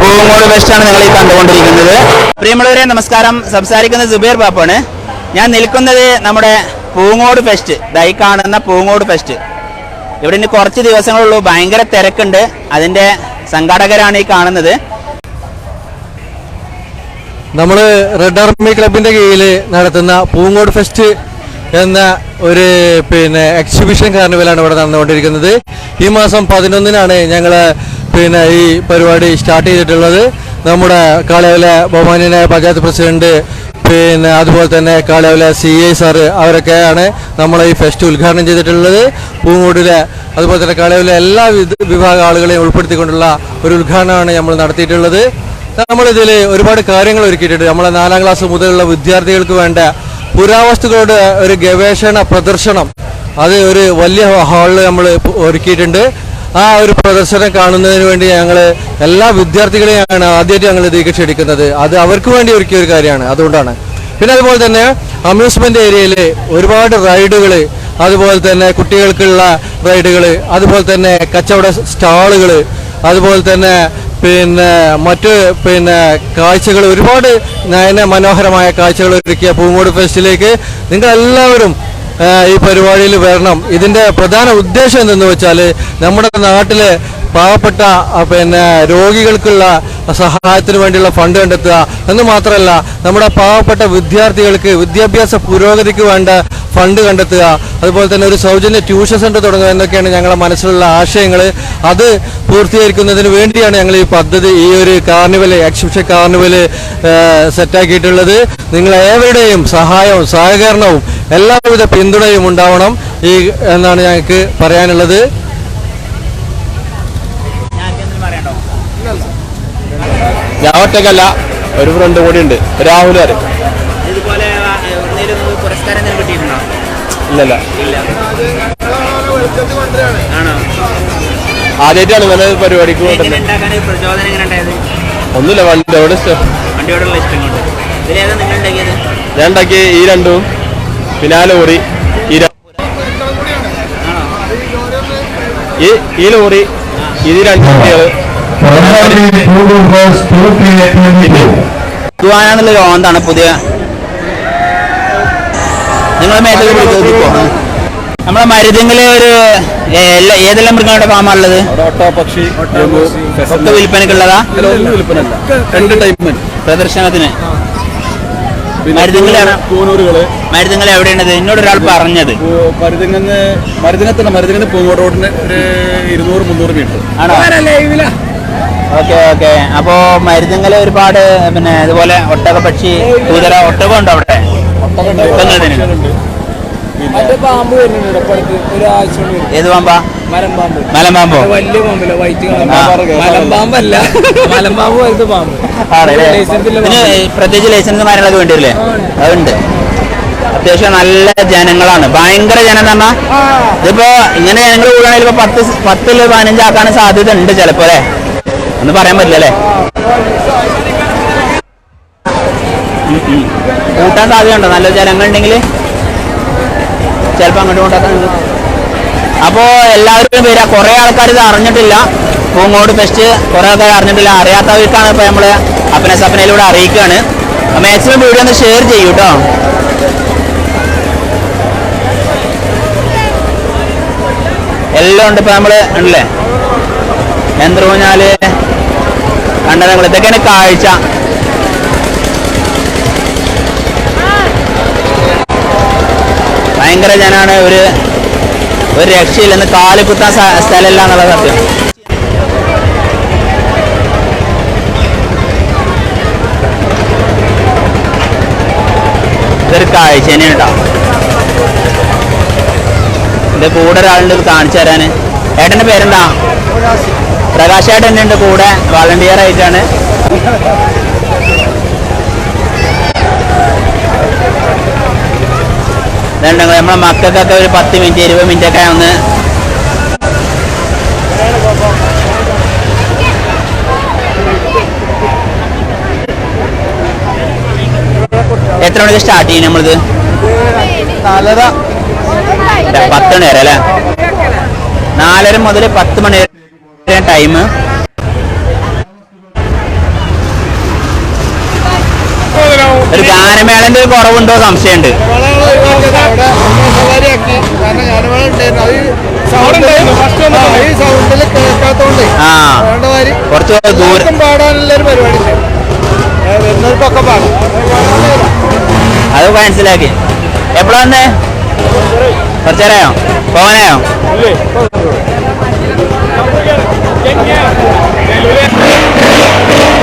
പൂങ്ങോട് വെസ്റ്റാണ് നിങ്ങൾ ഈ കണ്ടുകൊണ്ടിരിക്കുന്നത്. പ്രിയമുള്ളവരെ നമസ്കാരം. സംസാരിക്കുന്നത് സുബേർ ബാപ്പാണ്. ഞാൻ നിൽക്കുന്നത് നമ്മുടെ പൂങ്ങോട് ഫെസ്റ്റ് ദൈ കാണുന്ന പൂങ്ങോട് ഫെസ്റ്റ്. ഇവിടെ ഇനി കുറച്ച് ദിവസങ്ങളുള്ളൂ ഭയങ്കര തിരക്കുണ്ട്. അതിന്റെ സംഘാടകരാണ് ഈ കാണുന്നത്. നമ്മൾ റെഡ് ആർമി ക്ലബിന്റെ കീഴിൽ നടത്തുന്ന പൂങ്ങോട് ഫെസ്റ്റ് എന്ന ഒരു പിന്നെ എക്സിബിഷൻ കാർണിവലാണ് ഇവിടെ നടന്നുകൊണ്ടിരിക്കുന്നത്. ഈ മാസം പതിനൊന്നിനാണ് ഞങ്ങൾ പിന്നെ ഈ പരിപാടി സ്റ്റാർട്ട് ചെയ്തിട്ടുള്ളത് നമ്മുടെ കാളയാവിലെ ബഹുമാന്യനായ പഞ്ചായത്ത് പ്രസിഡന്റ് പിന്നെ അതുപോലെ തന്നെ കാളയാവിലെ സി ഐ സാറ് അവരൊക്കെയാണ് നമ്മളെ ഈ ഫെസ്റ്റ് ഉദ്ഘാടനം ചെയ്തിട്ടുള്ളത്. പൂങ്ങോടിലെ അതുപോലെ തന്നെ കാളയാവിലെ എല്ലാ വിഭാഗ ആളുകളെയും ഉൾപ്പെടുത്തിക്കൊണ്ടുള്ള ഒരു ഉദ്ഘാടനമാണ് നമ്മൾ നടത്തിയിട്ടുള്ളത്. നമ്മളിതിൽ ഒരുപാട് കാര്യങ്ങൾ ഒരുക്കിയിട്ടുണ്ട്. നമ്മളെ നാലാം ക്ലാസ് മുതലുള്ള വിദ്യാർത്ഥികൾക്ക് വേണ്ട പുരാവസ്തുക്കളുടെ ഒരു ഗവേഷണ പ്രദർശനം. അത് ഒരു വലിയ ഹാളിൽ നമ്മൾ ഒരുക്കിയിട്ടുണ്ട്. ആ ഒരു പ്രദർശനം കാണുന്നതിന് വേണ്ടി ഞങ്ങൾ എല്ലാ വിദ്യാർത്ഥികളെയാണ് ആദ്യമായിട്ട് ഞങ്ങൾ ഇതിലേക്ക് ക്ഷണിക്കുന്നത് അത് അവർക്ക് വേണ്ടി ഒരുക്കിയ ഒരു കാര്യമാണ്. അതുകൊണ്ടാണ്. പിന്നെ അതുപോലെ തന്നെ അമ്യൂസ്മെന്റ് ഏരിയയിൽ ഒരുപാട് റൈഡുകൾ അതുപോലെ തന്നെ കുട്ടികൾക്കുള്ള റൈഡുകൾ അതുപോലെ തന്നെ കച്ചവട സ്റ്റാളുകൾ അതുപോലെ തന്നെ പിന്നെ മറ്റ് പിന്നെ കാഴ്ചകൾ ഒരുപാട് നയന മനോഹരമായ കാഴ്ചകൾ ഒരുക്കിയ പൂങ്ങോട് ഫെസ്റ്റിലേക്ക് നിങ്ങൾ എല്ലാവരും ഈ പരിപാടിയിൽ വരണം. ഇതിന്റെ പ്രധാന ഉദ്ദേശം എന്തെന്ന് വെച്ചാൽ നമ്മുടെ നാട്ടിലെ പാവപ്പെട്ട പിന്നെ രോഗികൾക്കുള്ള സഹായത്തിന് വേണ്ടിയുള്ള ഫണ്ട് കണ്ടെത്തുക. എന്ന് മാത്രമല്ല നമ്മുടെ പാവപ്പെട്ട വിദ്യാർത്ഥികൾക്ക് വിദ്യാഭ്യാസ പുരോഗതിക്ക് വേണ്ട ഫണ്ട് കണ്ടെത്തുക അതുപോലെ തന്നെ ഒരു സൗജന്യ ട്യൂഷൻ സെന്റർ തുടങ്ങുക എന്നൊക്കെയാണ് ഞങ്ങളുടെ മനസ്സിലുള്ള ആശയങ്ങൾ അത് പൂർത്തീകരിക്കുന്നതിന് വേണ്ടിയാണ് ഞങ്ങൾ ഈ പദ്ധതി ഈ ഒരു കാർണിവൽ എക്സിബിഷൻ കാർണിവൽ സെറ്റാക്കിയിട്ടുള്ളത്. നിങ്ങൾ ഏവരുടെയും സഹായവും സഹകരണവും എല്ലാവിധ പിന്തുണയും ഉണ്ടാവണം. ഈ എന്നാണ് ഞങ്ങൾക്ക് പറയാനുള്ളത്. ഞാൻ ഒറ്റക്കല്ല ഒരു ഫ്രണ്ട് കൂടി ഉണ്ട് രാഹുൽ ഇതുപോലെ പുരസ്കാരം കിട്ടിയിട്ടുണ്ടോ? ഇല്ലല്ല. ഇല്ല. ആണോ? ആദ്യമായിട്ടാണ് ഇങ്ങനെ ഒരു പരിപാടിക്ക് എങ്ങനെ കൊണ്ടുവന്നത് ഉണ്ടാക്കാൻ പ്രചോദനം എങ്ങനെ ഉണ്ടായത്? ഒന്നുമില്ല വണ്ടിയോട് ഇഷ്ടം. വണ്ടിയോടുള്ള ഇഷ്ടം കൊണ്ട് ഇതിലേതാ നിങ്ങൾ ഉണ്ടാക്കിയത്? ഞാൻ ഉണ്ടാക്കിയ ഈ രണ്ടും പിന്നെ ആ ലോറി ഈ ര- ഈ ഈ ലോറി ഇത് രണ്ട് കുട്ടികൾ ദുവാനാന്നുള്ളൊരു ഓന്താണ് പുതിയ നിങ്ങളെ നമ്മളെ മരുതിങ്ങിൽ ഒരു ഏതെല്ലാം മൃഗങ്ങളുടെ ഫാമാണുള്ളത് ഒക്കെ വിൽപ്പനക്കുള്ളതാ രണ്ട് ടൈപ്പ് പ്രദർശനത്തിന്. മരുതിങ്ങളാണ് കൂനൂറുകൾ മരുതിങ്ങൾ എവിടെയാണത്? എന്നോട് ഒരാൾ പറഞ്ഞത്. മരുതിങ്ങന്ന് മരുതിനത്തിന് മരുതിങ്ങനെ പൂങ്ങോട് റോഡിന് ഒരു ഇരുന്നൂറ് മുന്നൂറ് മീറ്റർ. ആണോ? Okay okay. അപ്പോ മരുതിങ്ങൽ ഒരുപാട് പിന്നെ ഇതുപോലെ ഒട്ടക പക്ഷി കൂതല ഒട്ടകം ഉണ്ടോ അവിടെ? പാമ്പ് വരുന്നുണ്ട്. ഒരാഴ്ച ഏത് പാമ്പാ? മലമ്പാമ്പ് മലമ്പാമ്പോ വലിയ പാമ്പില്ല. വൈറ്റ്. മലമ്പാമ്പല്ല മലമ്പാമ്പ് പോലത്തെ പാമ്പ്. പ്രത്യേകിച്ച് ലൈസൻസ് കാര്യങ്ങളൊക്കെ വേണ്ടി വരില്ലേ അതുണ്ട് അത്യാവശ്യം നല്ല ജനങ്ങളാണ്. ഭയങ്കര ജനം എന്ന് പറഞ്ഞാൽ ഇതിപ്പോ ഇങ്ങനെ ജനങ്ങൾ കൂടുകയാണെങ്കിൽ ഇപ്പൊ പത്ത് പത്തിൽ പതിനഞ്ചാക്കാനും സാധ്യത ഉണ്ട് ചിലപ്പോ അല്ലേ? ഒന്നും പറയാൻ പറ്റില്ല അല്ലേ. കൂട്ടാൻ സാധ്യതയുണ്ടോ? നല്ല ജനങ്ങൾ ഉണ്ടെങ്കിൽ ചിലപ്പോൾ അങ്ങോട്ട് കൊണ്ടാക്കാൻ അപ്പോൾ എല്ലാവരും വരിക കുറേ ആൾക്കാർ ഇത് അറിഞ്ഞിട്ടില്ല. പൂങ്ങോട് ഫെസ്റ്റ് കുറേ ആൾക്കാർ അറിഞ്ഞിട്ടില്ല. അറിയാത്തവർക്കാണ് ഇപ്പോൾ നമ്മൾ അപ്പനെ സപ്പനയിലൂടെ അറിയിക്കുകയാണ് മാക്സിമം വീഡിയോ ഒന്ന് ഷെയർ ചെയ്യൂ കേട്ടോ എല്ലാം ഉണ്ട് ഇപ്പം നമ്മൾ ഉണ്ടല്ലേ? എന്ത് പറഞ്ഞാൽ കണ്ടത് കണ്ടതങ്ങൾ ഇതൊക്കെയാണ് കാഴ്ച. ഭയങ്കര ജനാണ് ഒരു ഒരു രക്ഷയില്ലെന്ന് കാൽ കുത്താൻ സ്ഥലമില്ല എന്നുള്ള സത്യം. ഇതൊരു കാഴ്ച എന്റെ കൂടെ ഒരാളുണ്ട് കാണിച്ചു തരാന്. ഏട്ടന്റെ പേരെന്താ? പ്രകാശ് ഏട്ടൻ ഉണ്ട് കൂടെ. വളണ്ടിയർ ആയിട്ടാണ്. അതുകൊണ്ട് നമ്മളെ മക്കൾക്കൊക്കെ ഒരു പത്ത് മിനിറ്റ് ഇരുപത് മിനിറ്റ് ഒക്കെ ഒന്ന് എത്ര മണിക്ക് സ്റ്റാർട്ട് ചെയ്യും നമ്മളിത്? പത്ത് മണി വരെ അല്ലേ? നാലര മുതൽ പത്ത് മണി വരെ ടൈം ഒരു ഗാനമേളന്റെ ഒരു കുറവുണ്ടോ സംശയമുണ്ട്. ദൂരം. എല്ലാവർക്കും പാടാനുള്ള ഒരു പരിപാടി വരുന്നവർക്കൊക്കെ പാടാം. അത് മനസ്സിലാക്കി. എപ്പോഴാ വന്നേ? കുറച്ചേരായോ? പോവാനായോ? you.